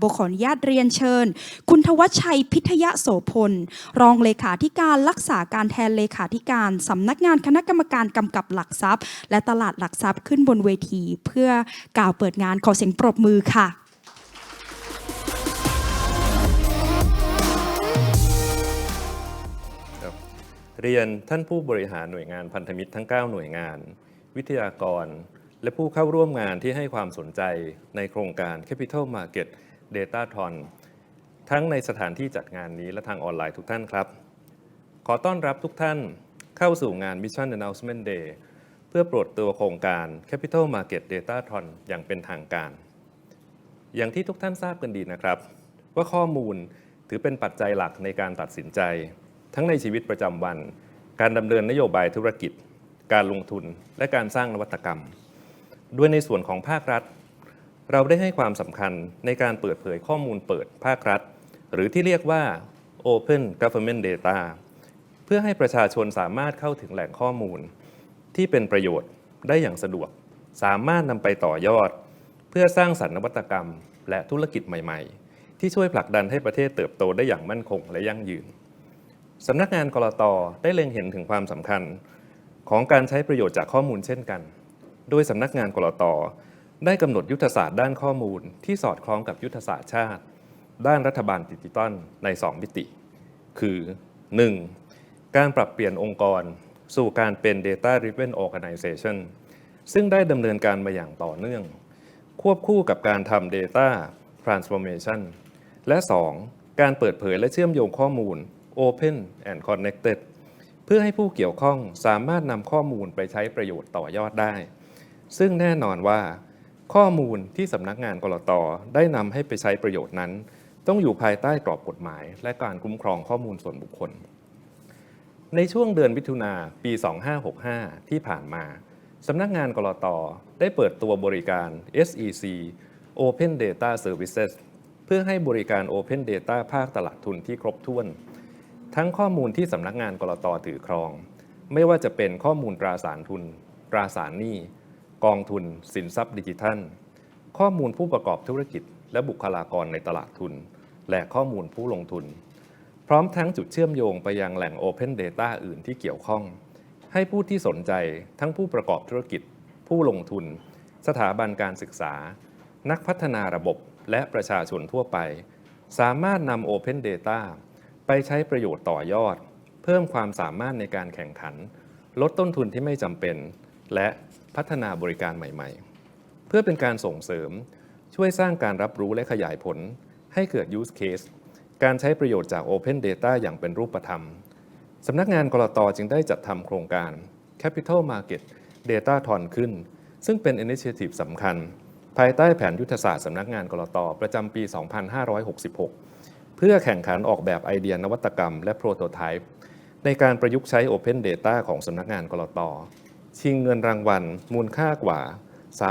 โบขออนุญาตเรียนเชิญ คุณทวัชชัยพิทยโสพล รองเลขาธิการรักษาการแทนเลขาธิการสำนักงานคณะกรรมการกำกับหลักทรัพย์ และตลาดหลักทรัพย์ขึ้นบนเวที เพื่อกล่าวเปิดงานขอเสียงปรบมือค่ะเรียนท่านผู้บริหารหน่วยงานพันธมิตรทั้ง 9 หน่วยงาน วิทยากร และผู้เข้าร่วมงานที่ให้ความสนใจในโครงการ Capital Market Data t o n ทั้งในสถานที่จัดงานนี้และทางออนไลน์ทุกท่านครับ ขอต้อนรับทุกท่านเข้าสู่งาน Mission Announcement Day เพื่อโปรดตัวโครงการ Capital Market Data t o n อย่างเป็นทางการ อย่างที่ทุกท่านทราบกันดีนะครับ ว่าข้อมูลถือเป็นปัจจัยหลักในการตัดสินใจ ทั้งในชีวิตประจำวัน การดำเนินนโยบายธุรกิจ การลงทุนและการสร้างนวัตกรรม ด้วยในส่วนของภาครัฐ เราได้ให้ความสำคัญในการเปิดเผยข้อมูลเปิดภาครัฐ หรือที่เรียกว่า Open Government Data เพื่อให้ประชาชนสามารถเข้าถึงแหล่งข้อมูล ที่เป็นประโยชน์ได้อย่างสะดวก สามารถนำไปต่อยอด เพื่อสร้างสรรค์นวัตกรรม และธุรกิจใหม่ ๆ ที่ช่วยผลักดันให้ประเทศเติบโตได้อย่างมั่นคงและยั่งยืนสำนักงานกรตได้เล็งเห็นถึงความสำคัญ ของการใช้ประโยชน์จากข้อมูลเช่นกัน โดยสำนักงานกรต ได้กำหนดยุทธศาสตร์ด้านข้อมูลที่สอดคล้องกับยุทธศาสตร์ชาติ ด้านรัฐบาลดิจิตอลใน 2 มิติ คือ 1. การปรับเปลี่ยนองค์กร สู่การเป็น Data Driven Organization ซึ่งได้ดำเนินการมาอย่างต่อเนื่อง ควบคู่กับการทำ Data Transformation และ 2. การเปิดเผยและเชื่อมโยงข้อมูล Open and Connected เพื่อให้ผู้เกี่ยวข้องสามารถนำข้อมูลไปใช้ประโยชน์ต่อยอดได้ ซึ่งแน่นอนว่า ข้อมูลที่สำนักงานกรตได้นำให้ไปใช้ประโยชน์นั้น ต้องอยู่ภายใต้กรอบกฎหมาย และการคุ้มครองข้อมูลส่วนบุคคล ในช่วงเดือนมิถุนาปี 2565 ที่ผ่านมาสำนักงานกรตได้เปิดตัวบริการ SEC Open Data Services เพื่อให้บริการ Open Data ภาคตลาดทุนที่ครบถ้วน ทั้งข้อมูลที่สำนักงานกรตถือครอง ไม่ว่าจะเป็นข้อมูลตราสารทุน ตราสารหนี้ กองทุน สินทรัพย์ดิจิทัล ข้อมูลผู้ประกอบธุรกิจ และบุคลากรในตลาดทุน และข้อมูลผู้ลงทุน พร้อมทั้งจุดเชื่อมโยงไปยังแหล่ง Open Data อื่นที่เกี่ยวข้อง ให้ผู้ที่สนใจทั้งผู้ประกอบธุรกิจ ผู้ลงทุน สถาบันการศึกษา นักพัฒนาระบบและประชาชนทั่วไป สามารถนำ Open Data ไปใช้ประโยชน์ต่อยอด เพิ่มความสามารถในการแข่งขัน ลดต้นทุนที่ไม่จำเป็น และ พัฒนาบริการใหม่ๆ เพื่อเป็นการส่งเสริมช่วยสร้างการรับรู้และขยายผล ให้เกิด use case การใช้ประโยชน์จาก Open Data อย่างเป็นรูปธรรม สำนักงานกรตจึงได้จัดทำโครงการ Capital Market Data t o n ขึ้น ซึ่งเป็น Initiative สำคัญ ภายใต้แผนยุทธศาสตร์สำนักงานกรตประจำปี 2566 เพื่อแข่งขันออกแบบไอเดียนวัตกรรมและโปรโตไทป์ในการประยุกต์ใช้ Open Data ของสำนักงานกรต ชิงเงินรางวัล มูลค่ากว่า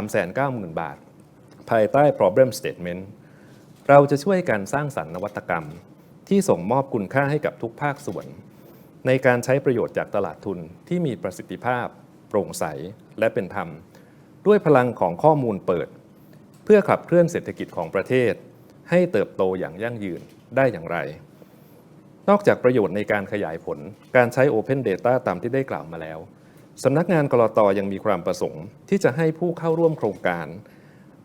390,000 บาท ภายใต้ Problem Statement เราจะช่วยกันสร้างสรรค์นวัตกรรม ที่ส่งมอบคุณค่าให้กับทุกภาคส่วน ในการใช้ประโยชน์จากตลาดทุนที่มีประสิทธิภาพ โปร่งใส และเป็นธรรม ด้วยพลังของข้อมูลเปิด เพื่อขับเคลื่อนเศรษฐกิจของประเทศ ให้เติบโตอย่างยั่งยืนได้อย่างไร นอกจากประโยชน์ในการขยายผล การใช้ Open Data ตามที่ได้กล่าวมาแล้ว สำนักงานกรตยังมีความประสงค์ ที่จะให้ผู้เข้าร่วมโครงการ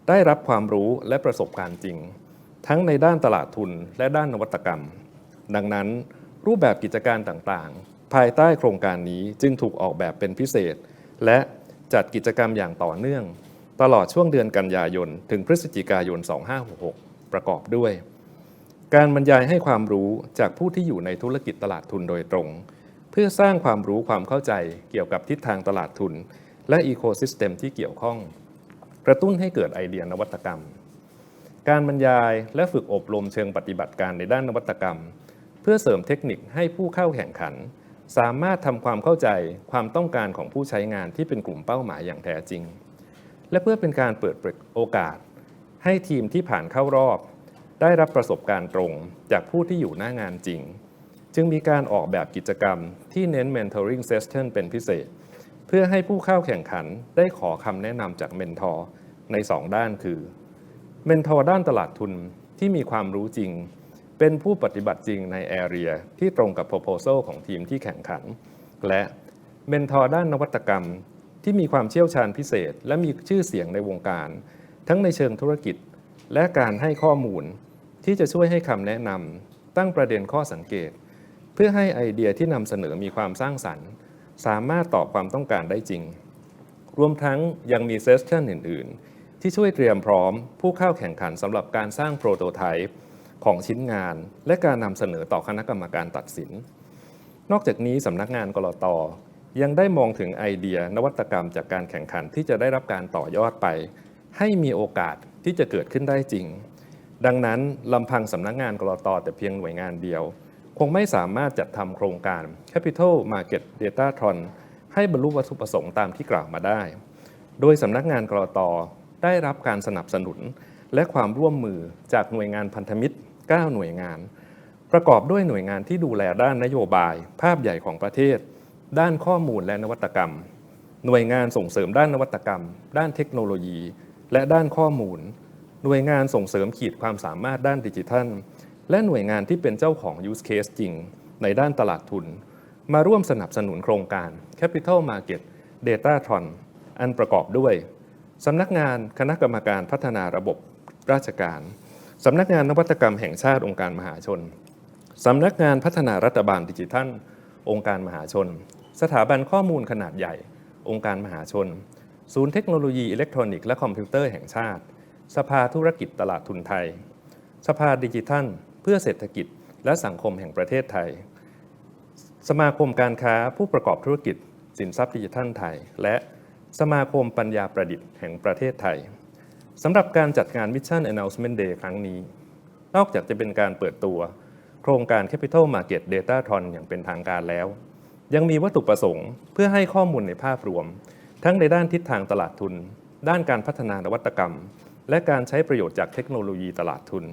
ได้รับความรู้และประสบการณ์จริง ทั้งในด้านตลาดทุนและด้านนวัตกรรม ดังนั้น รูปแบบกิจการต่างๆ ภายใต้โครงการนี้จึงถูกออกแบบเป็นพิเศษ และจัดกิจกรรมอย่างต่อเนื่อง ตลอดช่วงเดือนกันยายน ถึงพฤศจิกายน 2566 ประกอบด้วย การบรรยายให้ความรู้จากผู้ที่อยู่ในธุรกิจตลาดทุนโดยตรง เพื่อสร้างความรู้ความเข้าใจเกี่ยวกับทิศทางตลาดทุน และอีโคซิสเต็มที่เกี่ยวข้อง กระตุ้นให้เกิดไอเดียนวัตกรรม การบรรยายและฝึกอบรมเชิงปฏิบัติการในด้านนวัตกรรม เพื่อเสริมเทคนิคให้ผู้เข้าแข่งขัน สามารถทำความเข้าใจความต้องการของผู้ใช้งานที่เป็นกลุ่มเป้าหมายอย่างแท้จริง และเพื่อเป็นการเปิดโอกาส ให้ทีมที่ผ่านเข้ารอบ ได้รับประสบการณ์ตรงจากผู้ที่อยู่หน้างานจริง จึงมีการออกแบบกิจกรรมที่เน้น mentoring session เป็นพิเศษ เพื่อให้ผู้เข้าแข่งขันได้ขอคำแนะนำจากเมนทอร์ใน 2 ด้านคือเมนทอร์ด้านตลาดทุนที่มีความรู้จริง เป็นผู้ปฏิบัติจริงในแอเรียที่ตรงกับ proposal ของทีมที่แข่งขัน และเมนทอร์ด้านนวัตกรรมที่มีความเชี่ยวชาญพิเศษ และมีชื่อเสียงในวงการ ทั้งในเชิงธุรกิจ และการให้ข้อมูล ที่จะช่วยให้คำแนะนำตั้งประเด็นข้อสังเกต พื่อให้ไอเดียที่นำเสนอมีความสร้างสรรค์ สามารถตอบความต้องการได้จริง รวมทั้งยังมีเซสชันอื่น ๆ ที่ช่วยเตรียมพร้อมผู้เข้าแข่งขันสำหรับการสร้างโปรโตไทป์ของชิ้นงาน และการนำเสนอต่อคณะกรรมการตัดสิน นอกจากนี้สำนักงานกรตยังได้มองถึงไอเดียนวัตกรรมจากการแข่งขันที่จะได้รับการต่อยอดไป ให้มีโอกาสที่จะเกิดขึ้นได้จริง ดังนั้นลำพังสำนักงานกรตแต่เพียงหน่วยงานเดียว คงไม่สามารถจัดทำโครงการ Capital Market Data Tron ให้บรรลุวัตถุประสงค์ตามที่กล่าวมาได้ โดยสำนักงานกรตได้รับการสนับสนุน และความร่วมมือจากหน่วยงานพันธมิตร 9 หน่วยงาน ประกอบด้วยหน่วยงานที่ดูแลด้านนโยบาย ภาพใหญ่ของประเทศ ด้านข้อมูลและนวัตกรรม หน่วยงานส่งเสริมด้านนวัตกรรม ด้านเทคโนโลยี และด้านข้อมูล หน่วยงานส่งเสริมขีดความสามารถด้านดิจิทัล และหน่วยงานที่เป็นเจ้าของ use case จริง ในด้านตลาดทุน มาร่วมสนับสนุนโครงการ Capital Market Data Tron อันประกอบด้วยสำนักงานคณะกรรมการพัฒนาระบบราชการสำนักงานนวัตกรรมแห่งชาติองค์การมหาชนสำนักงานพัฒนารัฐบาลดิจิทัล องค์การมหาชน สถาบันข้อมูลขนาดใหญ่ องค์การมหาชน ศูนย์เทคโนโลยีอิเล็กทรอนิกส์และคอมพิวเตอร์แห่งชาติ สภาธุรกิจตลาดทุนไทย สภาดิจิทัล พื่อเศรษฐกิจและสังคมแห่งประเทศไทย สมาคมการค้าผู้ประกอบธุรกิจ สินทรัพย์ดิจิทัลไทย และสมาคมปัญญาประดิษฐ์แห่งประเทศไทยสำหรับการจัดงาน Mission Announcement Day ครั้งนี้ นอกจากจะเป็นการเปิดตัว โครงการ Capital Market Data Tron อย่างเป็นทางการแล้ว ยังมีวัตถุประสงค์เพื่อให้ข้อมูลในภาพรวม ทั้งในด้านทิศทางตลาดทุน ด้านการพัฒนานวัตกรรม และการใช้ประโยชน์จากเทคโนโลยีตลาดทุน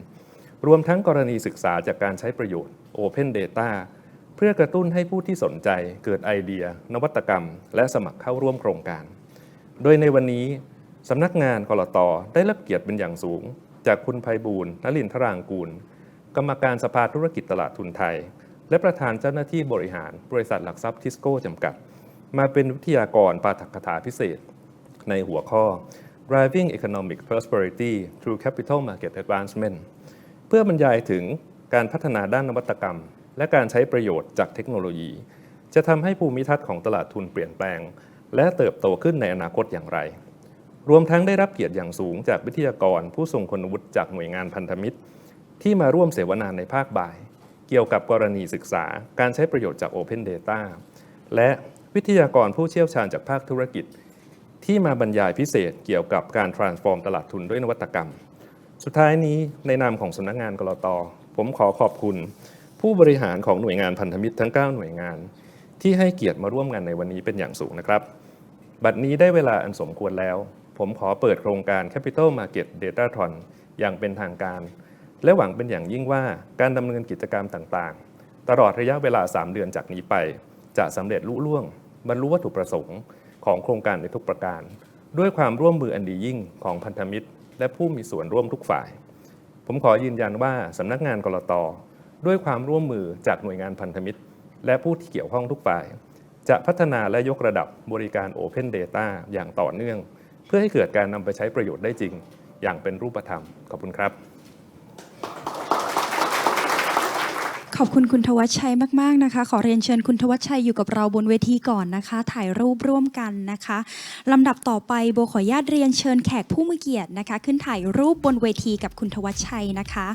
รวมทั้งกรณีศึกษาจากการใช้ประโยชน์ Open Data เพื่อกระตุ้นให้ผู้ที่สนใจเกิดไอเดีย นวัตกรรม และสมัครเข้าร่วมโครงการ โดยในวันนี้สำนักงานกรตได้รับเกียรติเป็นอย่างสูง จากคุณภัยบูลนลินทรางกูล กรรมการสภาธุรกิจตลาดทุนไทย และประธานเจ้าหน้าที่บริหารบริษัทหลักทรัพย์ทิสโก้จำกัด มาเป็นวิทยากรปาฐกถาพิเศษ ในหัวข้อ Driving Economic Prosperity Through Capital Market Advancement เพื่อบรรยายถึงการพัฒนาด้านนวัตกรรม และการใช้ประโยชน์จากเทคโนโลยี จะทำให้ภูมิทัศน์ของตลาดทุนเปลี่ยนแปลง และเติบโตขึ้นในอนาคตอย่างไร รวมทั้งได้รับเกียรติอย่างสูงจากวิทยากรผู้ทรงคุณวุฒิจากหน่วยงานพันธมิตร ที่มาร่วมเสวนาในภาคบ่าย เกี่ยวกับกรณีศึกษา การใช้ประโยชน์จาก Open Data และวิทยากรผู้เชี่ยวชาญจากภาคธุรกิจ ที่มาบรรยายพิเศษเกี่ยวกับการ transform ตลาดทุนด้วยนวัตกรรม สุดท้ายนี้ในนามของสำนักงานกรตผมขอขอบคุณ ผู้บริหารของหน่วยงานพันธมิตรทั้ง 9 หน่วยงาน ที่ให้เกียรติมาร่วมงานในวันนี้เป็นอย่างสูงนะครับ บัดนี้ได้เวลาอันสมควรแล้ว ผมขอเปิดโครงการ Capital Market Data Tron อย่างเป็นทางการ และหวังเป็นอย่างยิ่งว่าการดำเนินกิจกรรมต่างๆ ตลอดระยะเวลา 3 เดือนจากนี้ไป จะสำเร็จลุล่วง บรรลุวัตถุประสงค์ของโครงการในทุกประการ ด้วยความร่วมมืออันดียิ่งของพันธมิตร และผู้มีส่วนร่วมทุกฝ่าย ผมขอยืนยันว่าสำนักงานกรตด้วยความร่วมมือจากหน่วยงานพันธมิตร และผู้ที่เกี่ยวข้องทุกฝ่าย จะพัฒนาและยกระดับบริการ Open Data อย่างต่อเนื่อง เพื่อให้เกิดการนำไปใช้ประโยชน์ได้จริง อย่างเป็นรูปธรรม ขอบคุณครับ ขอบคุณคุณทวัชชัยมาก ๆ นะคะ ขอเรียนเชิญคุณทวัชชัยอยู่กับเราบนเวทีก่อนนะคะ ถ่ายรูปร่วมกันนะคะลำดับต่อไปโบขออนุญาตเรียนเชิญแขกผู้มีเกียรตินะคะ ขึ้นถ่ายรูปบนเวทีกับคุณทวัชชัยนะคะ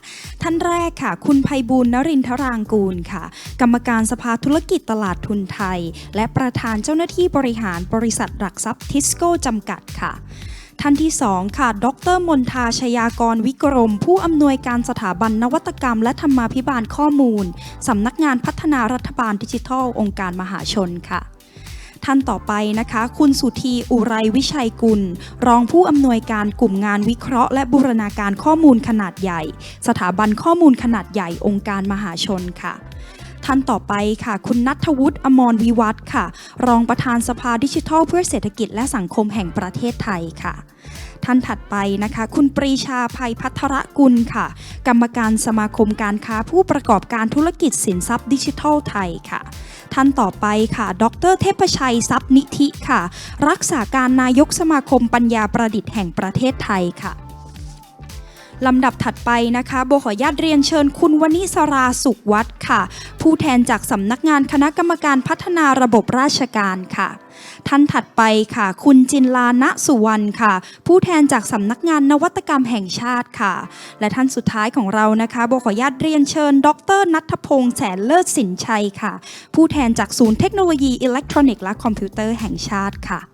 ท่านแรกค่ะ คุณภัยบูลย์นรินทรางกูลค่ะ กรรมการสภาธุรกิจตลาดทุนไทย และประธานเจ้าหน้าที่บริหารบริษัทหลักทรัพย์ทิสโก้จำกัดค่ะ ท่านที่ 2 ค่ะ ดรมนทาชยากรวิกรม ผู้อำนวยการสถาบันนวัตกรรม และธรรมาภิบาลข้อมูล สำนักงานพัฒนารัฐบาลดิจิทัล องค์การมหาชนค่ะท่านต่อไปนะคะ คุณสุธีอุไรวิชัยกุล รองผู้อำนวยการกลุ่มงานวิเคราะห์ และบูรณาการข้อมูลขนาดใหญ่ สถาบันข้อมูลขนาดใหญ่องค์การมหาชนค่ะ ท่านต่อไปค่ะ คุณนัทวุฒิอมรวิวัฒน์ค่ะ รองประธานสภาดิจิทัล เพื่อเศรษฐกิจและสังคมแห่งประเทศไทยค่ะ ท่านถัดไปนะคะ คุณปรีชาภัยพัทรกุลค่ะ กรรมการสมาคมการค้าผู้ประกอบการธุรกิจสินทรัพย์ดิจิทัลไทยค่ะท่านต่อไปค่ะ ดรเทพชัยทรัพย์นิธิค่ะ รักษาการนายกสมาคมปัญญาประดิษฐ์แห่งประเทศไทยค่ะ ลำดับถัดไปนะคะโบขออนุญาตเรียนเชิญคุณวนิสราสุขวัฒน์ค่ะ ผู้แทนจากสำนักงานคณะกรรมการพัฒนาระบบราชการค่ะ ท่านถัดไปค่ะ คุณจินลาณสุวรรณค่ะ ผู้แทนจากสำนักงานนวัตกรรมแห่งชาติค่ะ และท่านสุดท้ายของเรานะคะโบขออนุญาตเรียนเชิญ ดรนัทพงษ์แสนเลิศสินชัยค่ะ ผู้แทนจากศูนย์เทคโนโลยีอิเล็กทรอนิกส์และคอมพิวเตอร์แห่งชาติค่ะ